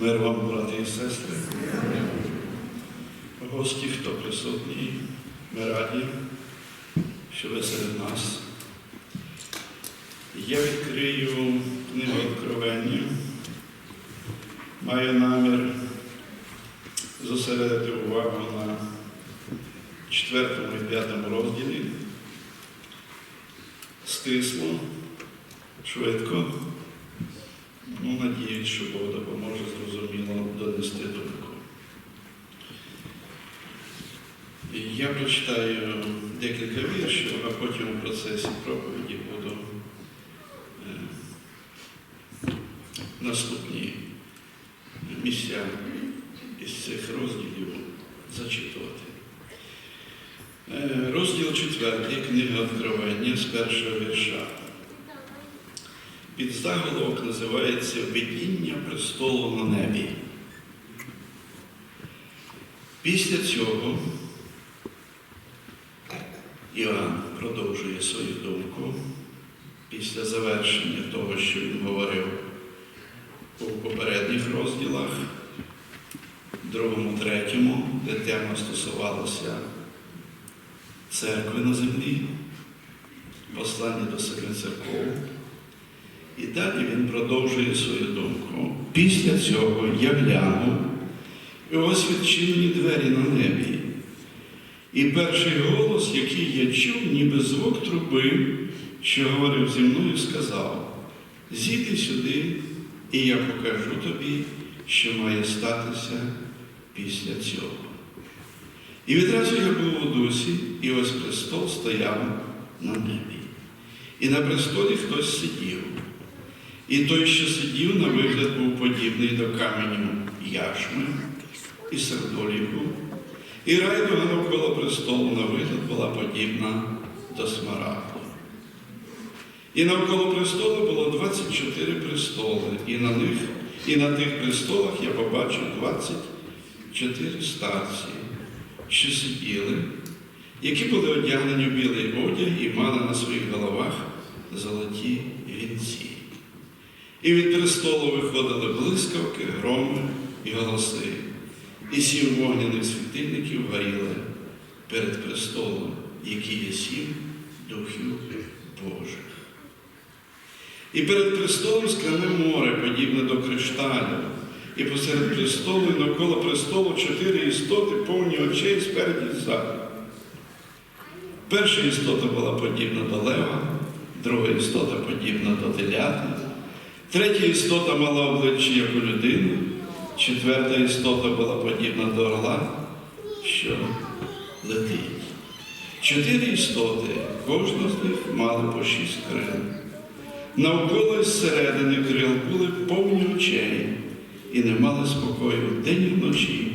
Мир вам, брати і сестри. Гості, хто присутній, ми раді, що ви серед нас. Я відкрию книгу Откровення. Маю намір зосередити увагу на четвертому і п'ятому розділі. Стисло, швидко. Ну, надіюсь, що Бог допоможе зрозуміло донести думку. Я прочитаю декілька віршів, а потім у процесі проповіді буду е, наступні місця із цих розділів зачитувати. Е, Розділ 4 книга Откровення з першого вірша. Під заголовок називається Видіння престолу на небі. Після цього Іоанн продовжує свою думку після завершення того, що він говорив у попередніх розділах, другому, третьому, де тема стосувалася церкви на землі, послання до семи церков. І далі він продовжує свою думку. Після цього я глянув, і ось відчинені двері на небі. І перший голос, який я чув, ніби звук труби, що говорив зі мною, сказав: Зійди сюди, і я покажу тобі, що має статися після цього. І відразу я був у дусі, і ось престол стояв на небі. І на престолі хтось сидів. І той, що сидів, на вигляд був подібний до каменю яшми і сердоліку, і райдуга навколо престолу на вигляд була подібна до смарагду. І навколо престолу було 24 престоли, і на них, і на тих престолах я побачив 24 старці, що сиділи, які були одягнені в білий одяг і мали на своїх головах золоті вінці. І від престолу виходили блискавки, громи і голоси, і сім вогняних світильників горіли перед престолом, які є сім духів Божих. І перед престолом скляне море, подібне до кришталю, і посеред престолу і навколо престолу чотири істоти, повні очей спереді і ззаду. Перша істота була подібна до лева, друга істота подібна до теляти. Третя істота мала обличчя як у людини, четверта істота була подібна до орла, що летить. Чотири істоти, кожна з них мала по шість крил. Навколо зсередини крил були повні очей і не мали спокою вдень і вночі,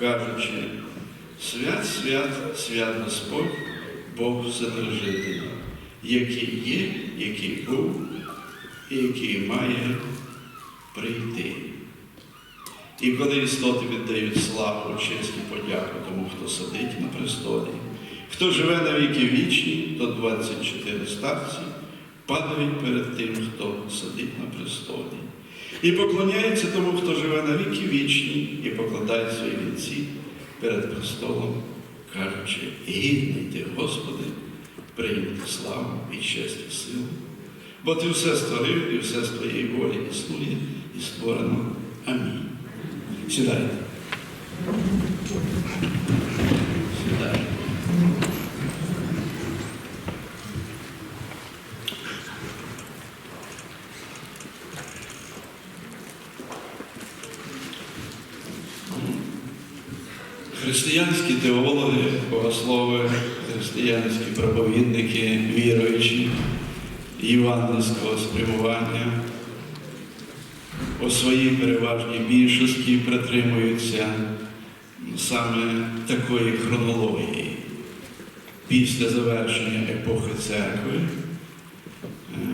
кажучи, свят, свят, свят Господь, Бог Вседержитель, який є, який був який має прийти. І коли істоти віддають славу, честь і подяку тому, хто сидить на престолі, хто живе на віки вічні, то 24 старці падають перед тим, хто сидить на престолі. І поклоняються тому, хто живе на віки вічні, і покладають свої вінці перед престолом, кажучи, гідний ти, Господи, прийняти славу і честь і силу. Бо ти все створив і все з твоєї волі існує і створено. Амінь. Сідайте. Сідайте. Християнські теологи, богослови, християнські проповідники, віруючі євангельського спрямування у своїй переважній більшості притримуються саме такої хронології. Після завершення епохи церкви е,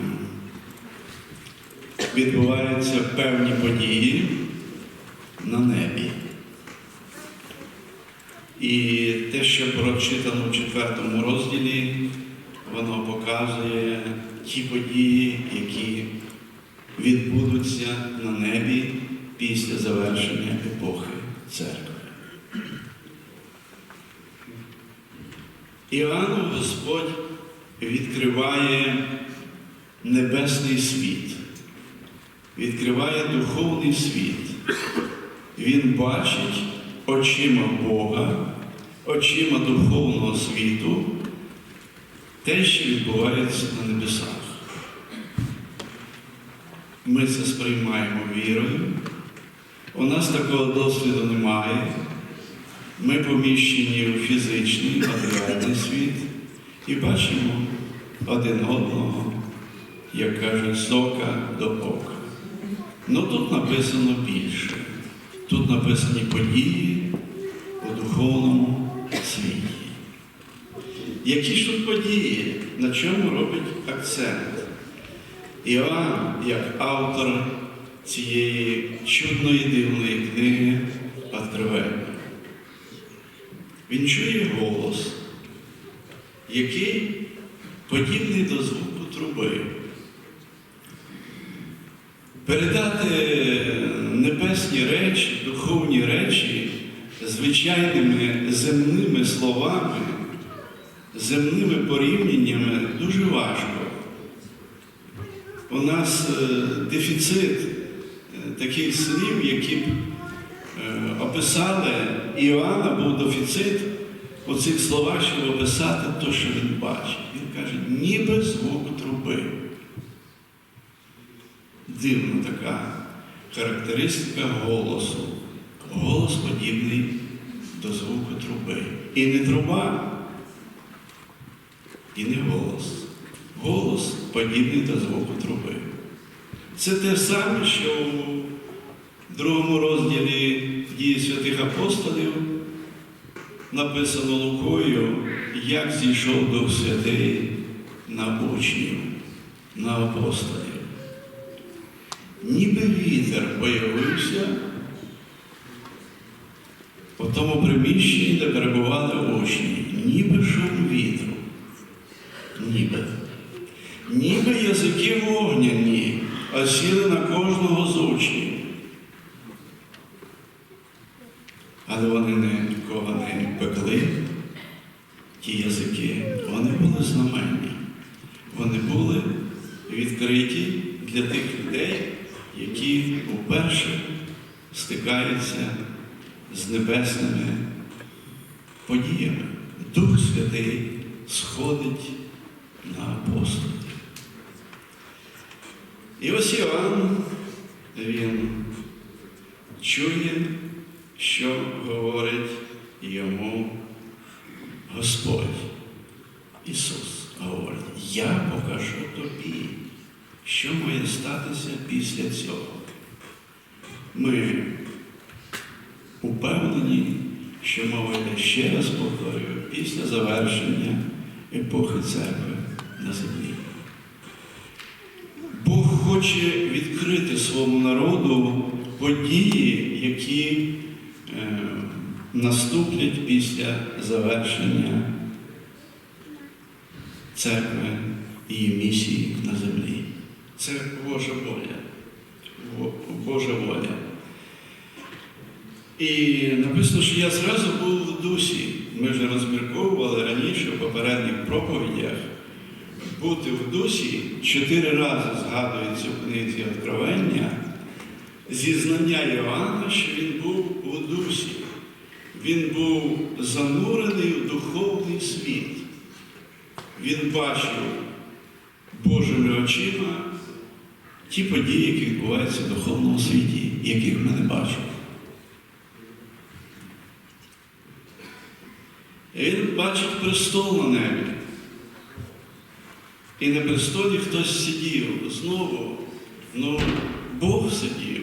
відбуваються певні події на небі. І те, що прочитано в четвертому розділі, воно показує ті події, які відбудуться на небі після завершення епохи церкви. Іоанну Господь відкриває небесний світ, відкриває духовний світ. Він бачить очима Бога, очима духовного світу те, що відбувається на небесах. Ми це сприймаємо вірою. У нас такого досвіду немає. Ми поміщені у фізичний, матеріальний світ і бачимо один одного, як кажуть, з ока до ока. Ну тут написано більше. Тут написані події у духовному світі. Які ж тут події, на чому робить акцент? Іоанн, як автор цієї чудної дивної книги Откровення. Він чує голос, який подібний до звуку труби. Передати небесні речі, духовні речі звичайними земними словами, земними порівняннями дуже важко. У нас е, дефіцит е, таких слів, які б е, описали Іоанна був дефіцит у цих словах, щоб описати те, що він бачить. Він каже, ніби звук труби. Дивна така характеристика голосу. Голос подібний до звуку труби. І не труба, і не голос. Голос подібний до звуку труби. Це те саме, що у другому розділі дії святих апостолів написано Лукою, як зійшов Дух Святий на учнів, на апостолів. Ніби вітер появився у тому приміщенні, де перебували учні, ніби шум вітру. Ніби. Ніби язики вогняні, осіли на кожного з учнів. Але вони нікого не пекли, ті язики, вони були знаменні. Вони були відкриті для тих людей, які вперше стикаються з небесними подіями. Дух Святий сходить на апостолів. І ось Іоанн, він чує, що говорить йому Господь Ісус. Говорить, я покажу тобі, що має статися після цього. Ми упевнені, що мова йде ще раз повторюю, після завершення епохи церкви на землі. Бог хоче відкрити своєму народу події, які е, наступлять після завершення церкви і її місії на землі. Це Божа воля. Во- Божа воля. І написано, що я зразу був в дусі. Ми вже розмірковували раніше в попередніх проповідях. Бути в дусі чотири рази згадується в книзі Откровення зізнання Йоанна, що він був у дусі. Він був занурений в духовний світ. Він бачив Божими очима ті події, які відбуваються в духовному світі, яких ми не бачимо. Він бачить престол на небі. І на престолі хтось сидів. Знову, ну, Бог сидів.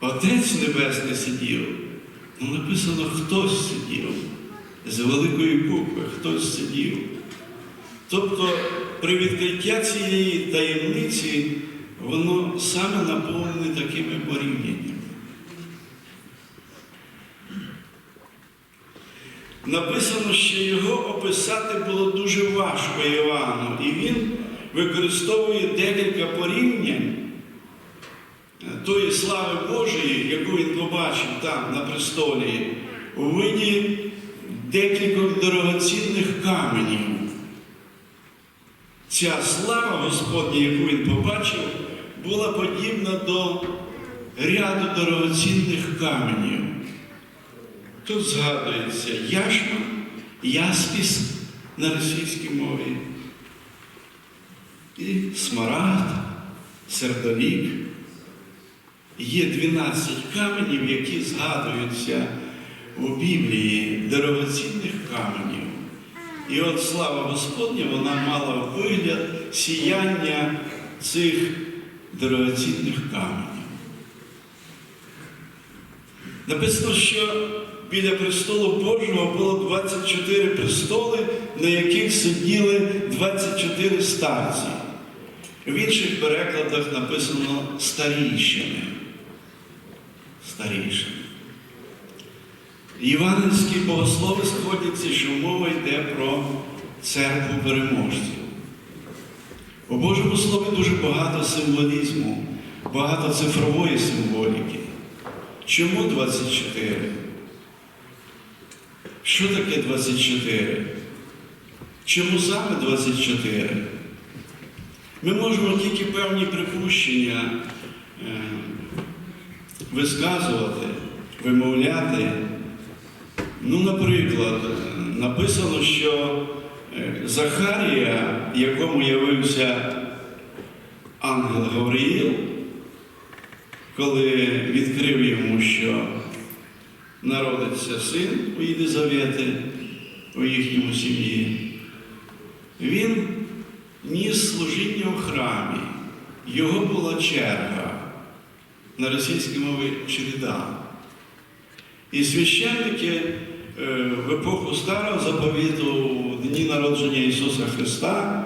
Отець Небесний сидів. Ну, написано, хтось сидів. З великої букви хтось сидів. Тобто при відкриття цієї таємниці воно саме наповнене такими порівняннями. Написано, що його описати було дуже важко Івану, і він використовує декілька порівнянь, тої слави Божої, яку він побачив там на престолі, у виді декількох дорогоцінних каменів. Ця слава Господня, яку він побачив, була подібна до ряду дорогоцінних каменів. Тут згадується яшма, яспіс на російській мові, і смарагд, сердолік. Є 12 каменів, які згадуються у Біблії, дорогоцінних каменів. І от слава Господня, вона мала вигляд сіяння цих дорогоцінних каменів. Написано, що біля престолу Божого було 24 престоли, на яких сиділи 24 старці. В інших перекладах написано старійшини. Старійшини. Івангельські богослови сходяться, що мова йде про церкву переможців. У Божому Слові дуже багато символізму, багато цифрової символіки. Чому 24? Що таке 24? Чому саме 24? Ми можемо тільки певні припущення е, висказувати, вимовляти. Ну, наприклад, написано, що е, Захарія, якому явився ангел Гавриїл, коли відкрив йому, що народиться син у Єлизавети, у їхньому сім'ї, він ніс служіння в храмі. Його була черга на російській мові череда. І священники е, в епоху Старого заповіту, в дні народження Ісуса Христа,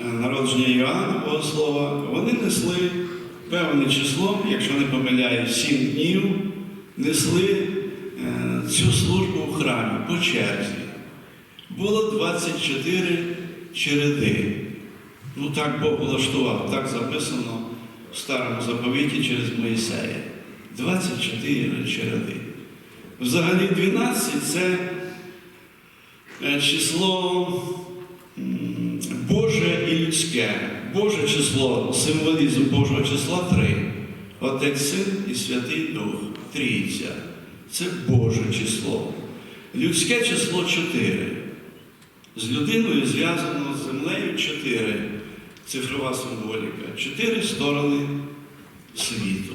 е, народження Іоанна Богослова, вони несли певне число, якщо не помиляю, сім днів, несли цю службу в храмі по черзі. Було 24 череди. Ну так Бог влаштував, так записано в старому заповіті через Моїсея. 24 череди. Взагалі 12 це е, число Боже і людське. Боже число, символізм Божого числа три. Отець Син і Святий Дух. Трійця. Це Боже число. Людське число 4. З людиною зв'язано з землею 4. Цифрова символіка. Чотири сторони світу.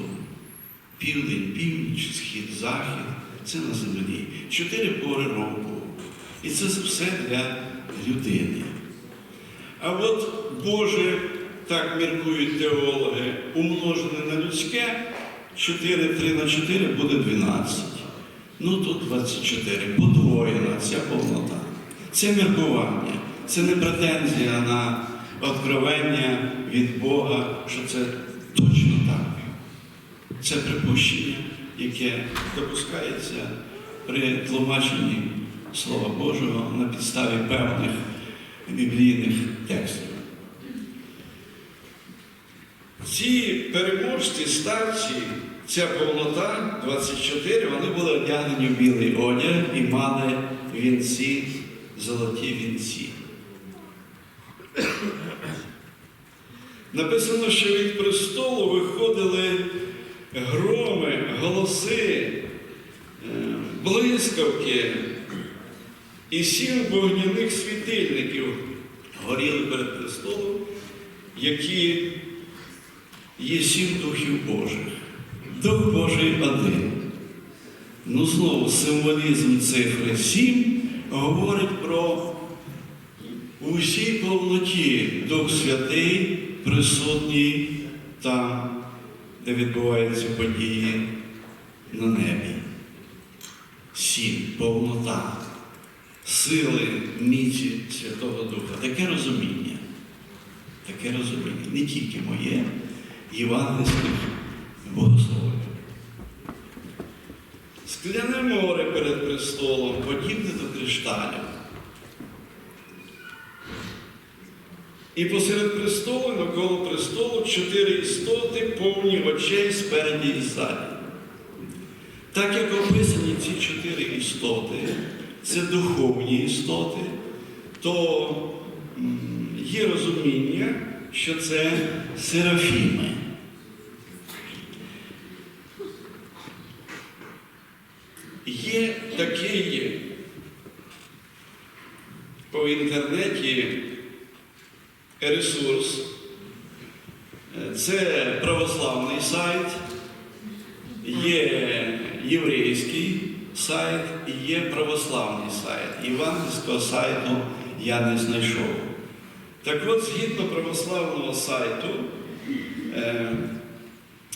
Південь, північ, схід, захід це на землі. Чотири пори року. І це все для людини. А от Боже, так міркують теологи, умножене на людське, 4, 3 на 4 буде 12. Ну тут 24. Подвоєна ця повнота. Це міркування, це не претензія на откровення від Бога, що це точно так. Це припущення, яке допускається при тлумаченні Слова Божого на підставі певних біблійних текстів. Ці переможці старці, ця повнота 24, вони були одягнені в білий одяг і мали вінці, золоті вінці. Написано, що від престолу виходили громи, голоси, е, блискавки і сім вогняних світильників горіли перед престолом, які є сім духів Божих. Дух Божий один. Ну, знову символізм цифри 7 говорить про у всій повноті Дух Святий присутній там, де відбуваються події на небі. Сім, повнота, сили міці Святого Духа. Таке розуміння. Таке розуміння. Не тільки моє, євангельських богословів. Скляне море перед престолом, подібне до кришталю. І посеред престолу, навколо престолу, чотири істоти, повні очей спереді і ззаді. Так як описані ці чотири істоти, це духовні істоти, то є розуміння, що це серафіми. Є такий по інтернеті ресурс. Це православний сайт, є єврейський сайт і є православний сайт. Івангельського сайту я не знайшов. Так от, згідно православного сайту, е,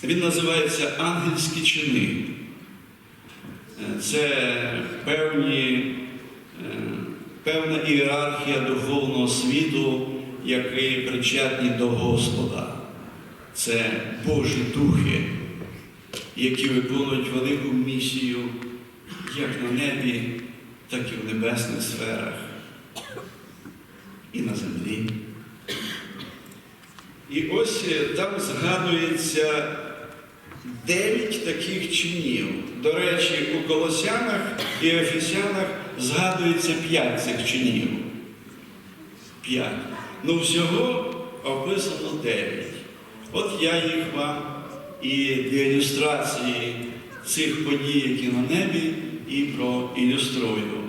він називається Ангельські чини. Е, Це певні, е, певна ієрархія духовного світу, який причетні до Господа. Це Божі духи, які виконують велику місію як на небі, так і в небесних сферах, і на землі. І ось е, там згадується дев'ять таких чинів. До речі, у Колосянах і Ефесянах згадується п'ять цих чинів. П'ять. Ну всього описано дев'ять. От я їх вам і для ілюстрації цих подій, які на небі, і проілюструю.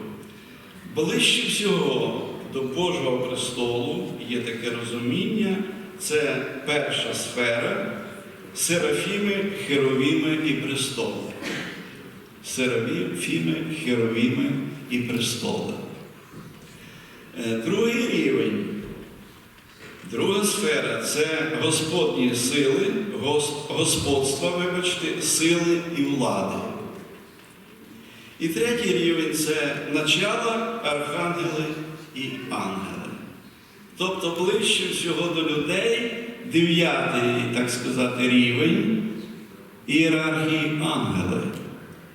Ближче всього до Божого престолу є таке розуміння, це перша сфера серафіми, херовіми і престоли. Серафіми, херовіми і престоли. Е, Другий рівень. Друга сфера це Господні сили, господства, вибачте, сили і влади. І третій рівень це начала, архангели і ангели. Тобто ближче всього до людей дев'ятий, так сказати, рівень ієрархії ангели.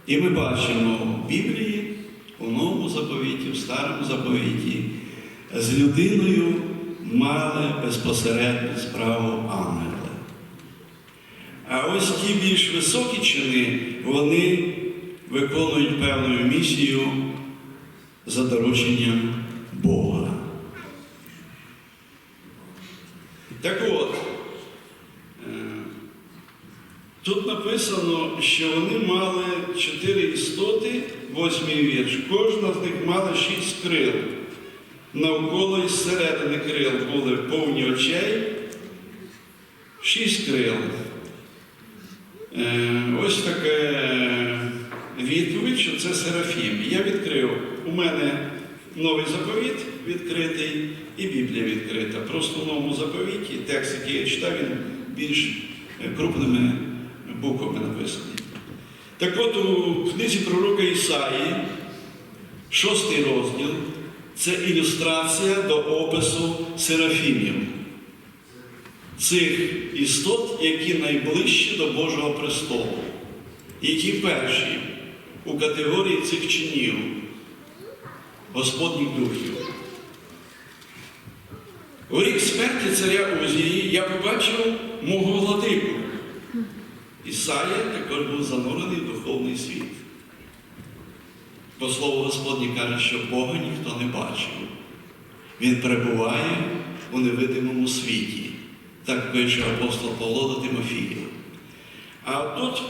І ми бачимо в Біблії, у Новому заповіті, в Старому заповіті, з людиною мали безпосередню справу ангели. А ось ті більш високі чини, вони виконують певну місію за дорученням Бога. Так от, е, тут написано, що вони мали чотири істоти, восьмий вірш. Кожна з них мала шість крил. Навколо і зсередини крил були повні очей, шість крил. Е, Ось таке відповідь, що це Серафім. Я відкрив. У мене новий заповіт відкритий і Біблія відкрита. Просто в новому заповіті текст, який я читав, він більш крупними буквами написаний. Так от у книзі пророка Ісаї, шостий розділ, це ілюстрація до опису серафімів. Цих істот, які найближчі до Божого престолу, які перші у категорії цих чинів Господніх духів. У рік смерті царя Узії я побачив мого владику. Ісая також був занурений в духовний світ. Бо слово Господнє каже, що Бога ніхто не бачив. Він перебуває у невидимому світі. Так пише апостол Павло до Тимофія. А тут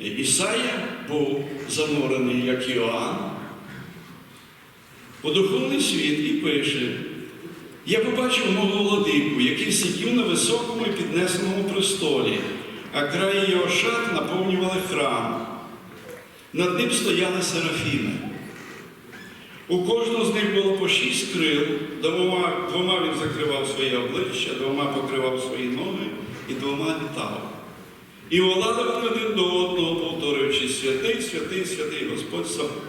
Ісая був занурений, як Іоанн, у духовний світ і пише: Я побачив мого владику, який сидів на високому і піднесеному престолі, а краї його шат наповнювали храм. Над ним стояли серафіми. У кожного з них було по шість крил, двома, двома він закривав своє обличчя, двома покривав свої ноги і двома літав. І волали один до одного, повторюючи святий, святий, святий Господь Сав-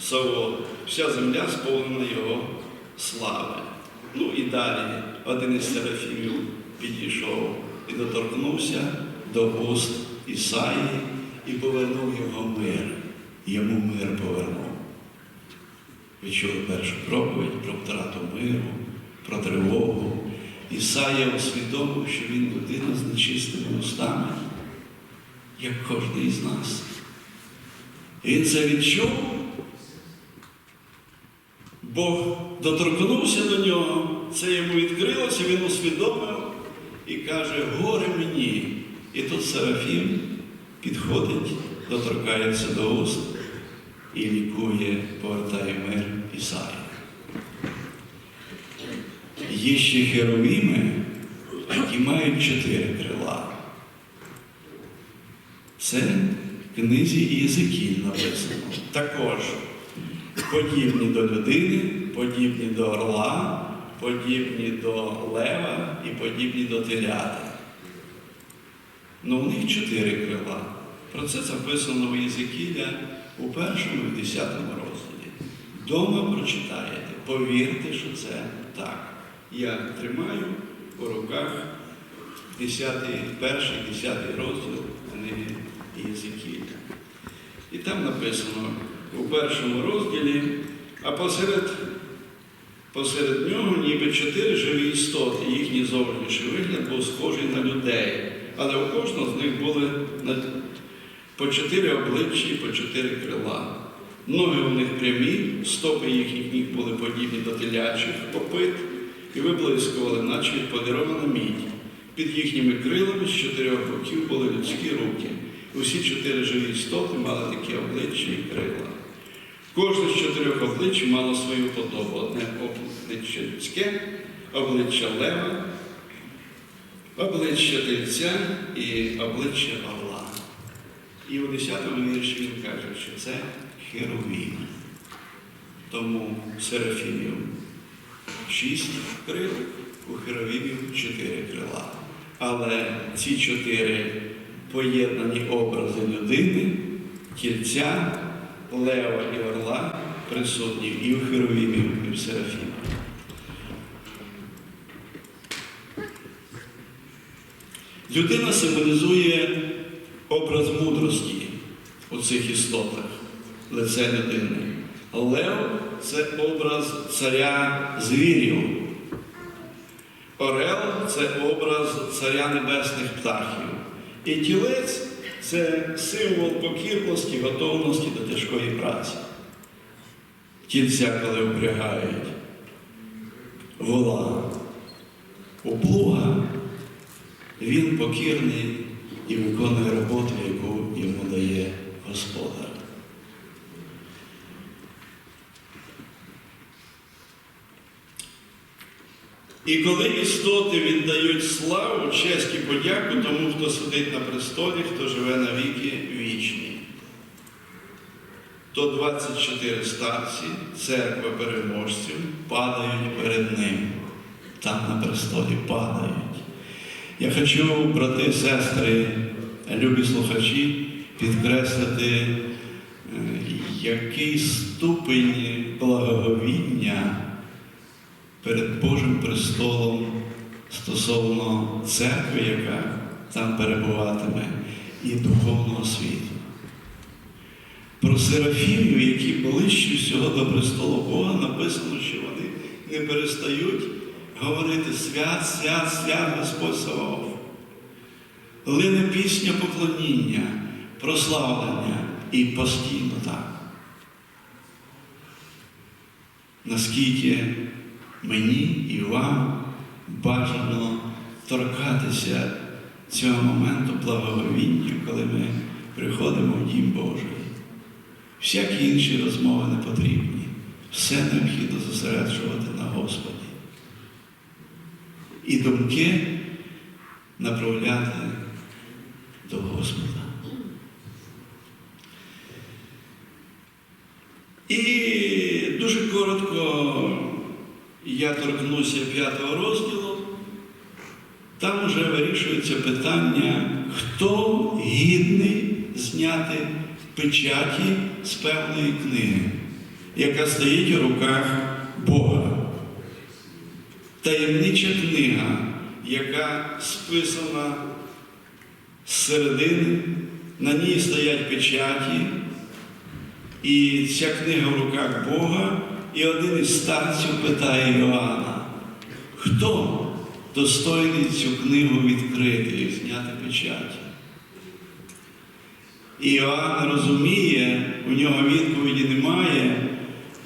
Савод. Вся земля сповнена Його слави. Ну і далі один із серафімів підійшов і доторкнувся до уст Ісаї і повернув його мир. Йому мир повернув. Чули першу проповідь про втрату миру, про тривогу. Ісая усвідомив, що він людина з нечистими устами, як кожен із нас. Він це відчув. Бог доторкнувся до нього, це йому відкрилося, він усвідомив і каже, горе мені. І тут Серафім підходить, доторкається до уст і лікує, повертає мир Ісаї. Є ще херовіми, які мають чотири крила. Це в книзі Єзикіль написано. Також подібні до людини, подібні до орла, подібні до лева і подібні до теляти. Ну, у них чотири крила. Про це записано у Єзикіля у першому і в десятому розділі. Дома прочитаєте, повірте, що це так. Я тримаю у руках 10, перший, 10 розділ книги Єзикіля. І там написано у першому розділі, а посеред, посеред нього ніби чотири живі істоти, їхній зовнішній вигляд був схожий на людей. Але у кожного з них були по чотири обличчя і по чотири крила. Ноги у них прямі, стопи їхніх ніг були подібні до телячих копит і виблискували, наче відполірована мідь. Під їхніми крилами з чотирьох боків були людські руки. Усі чотири живі істоти мали такі обличчя і крила. Кожне з чотирьох облич мало свою подобу. Одне обличчя людське, обличчя лева, обличчя тельця і обличчя орла. І у 10-му вірші він каже, що це херовім. Тому серафімів шість крил, у херовімів чотири крила. Але ці чотири поєднані образи людини, тільця, лева і орла присутні і у херовімів, і в серафімів. Людина символізує образ мудрості у цих істотах, лице людини. Лев це образ царя звірів. Орел це образ царя небесних птахів. І тілець це символ покірності, готовності до тяжкої праці. Тільця, коли впрягають вола у плуга, він покірний і виконує роботу, яку йому дає Господар. І коли істоти віддають славу, честь і подяку тому, хто сидить на престолі, хто живе на віки вічні, то 24 старці, церква переможців, падають перед ним. Там на престолі падають. Я хочу, брати, сестри, любі слухачі, підкреслити, е, який ступень благоговіння перед Божим престолом стосовно церкви, яка там перебуватиме, і духовного світу. Про серафімів, які ближче всього до престолу Бога, написано, що вони не перестають говорити свят, свят, свят Господь Саваоф. Лине пісня поклоніння, прославлення і постійно так. Наскільки мені і вам бажано торкатися цього моменту благоговіння, коли ми приходимо в Дім Божий. Всякі інші розмови не потрібні. Все необхідно зосереджувати на Господі. І думки направляти до Господа. І дуже коротко я торкнуся п'ятого розділу. Там вже вирішується питання, хто гідний зняти печаті з певної книги, яка стоїть у руках Бога. Таємнича книга, яка списана з середини, на ній стоять печаті, і ця книга в руках Бога, і один із старців питає Іоанна, хто достойний цю книгу відкрити і зняти печаті. І Іоанн розуміє, у нього відповіді немає,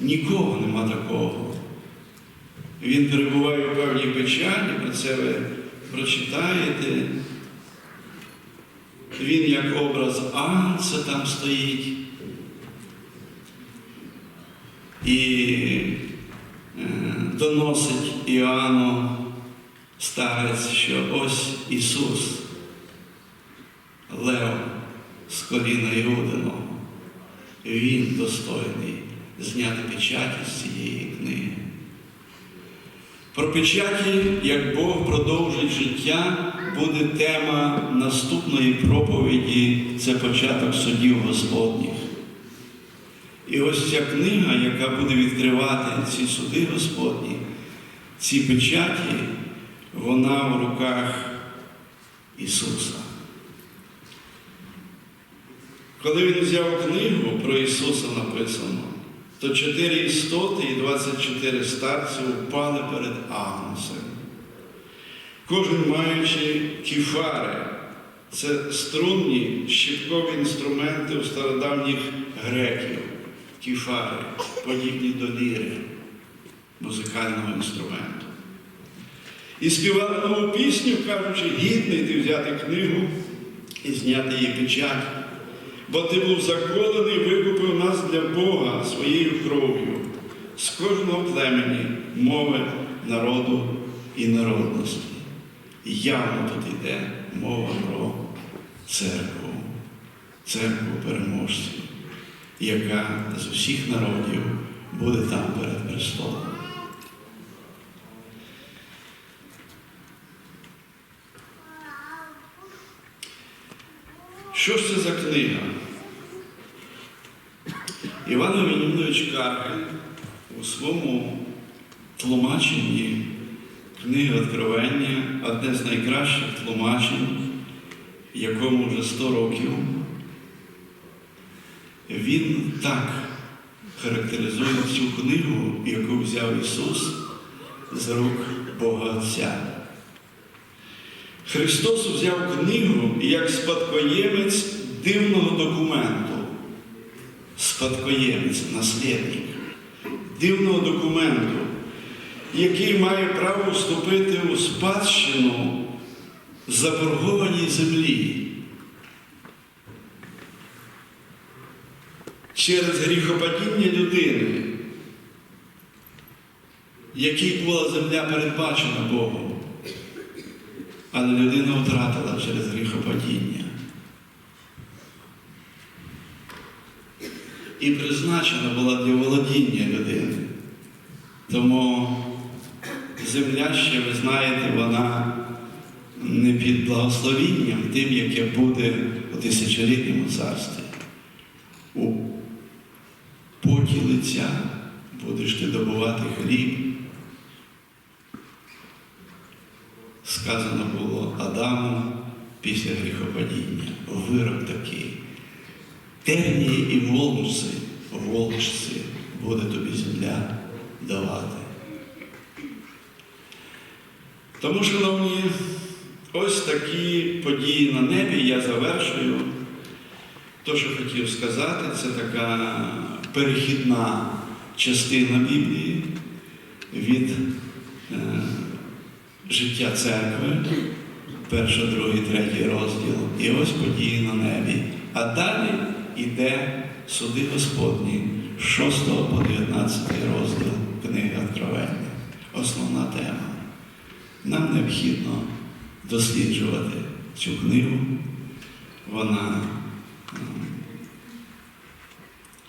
нікого нема такого. Він перебуває у певній печалі, про це ви прочитаєте. Він як образ Агнця там стоїть. І е, доносить Іоанну старець, що ось Ісус, Лев з коліна Іудиного, Він достойний зняти печаті з цієї книги. Про печаті, як Бог продовжить життя, буде тема наступної проповіді це початок судів Господніх. І ось ця книга, яка буде відкривати ці суди Господні, ці печаті, вона в руках Ісуса. Коли він взяв книгу про Ісуса написано, то чотири істоти і 24 старці впали перед Агнцем. Кожен маючи кіфари, це струнні щиткові інструменти у стародавніх греків, кіфари, подібні до ліри, музикального інструменту. І співали нову пісню, кажучи, гідний ти взяти книгу і зняти її печать, бо ти був заколений, викупив нас для Бога своєю кров'ю, з кожного племені, мови, народу і народності. І явно тут йде мова про церкву, церкву переможців, яка з усіх народів буде там перед престолом. Що ж це за книга? Іван Леонідович Карпін у своєму тлумаченні книги Откровення, одне з найкращих тлумачень, якому вже 100 років, він так характеризує цю книгу, яку взяв Ісус з рук Бога Отця. Христос взяв книгу як спадкоємець дивного документу, спадкоємець, наслідник, дивного документу, який має право вступити у спадщину заборгованій землі. Через гріхопадіння людини, якій була земля передбачена Богом. Але людина втратила через гріхопадіння. І призначена була для володіння людини. Тому земля ще, ви знаєте, вона не під благословінням тим, яке буде у тисячолітньому царстві. Поті лиця будеш ти добувати хліб. Сказано було Адаму після гріхопадіння. Вирок такий. Тернії і волоси, волошці буде тобі земля давати. Тому, шановні, ось такі події на небі я завершую. То, що хотів сказати, це така перехідна частина Біблії від е, життя церкви, перший, другий, третій розділ, і ось події на небі. А далі йде суди Господні, 6 по 19 розділ книги Откровення. Основна тема. Нам необхідно досліджувати цю книгу. Вона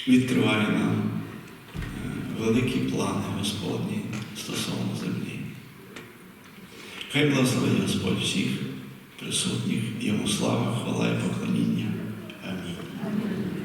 відкриває нам е, великі плани Господні стосовно землі. Хай благословить Господь всіх присутніх, йому слава, хвала і поклоніння. Амінь.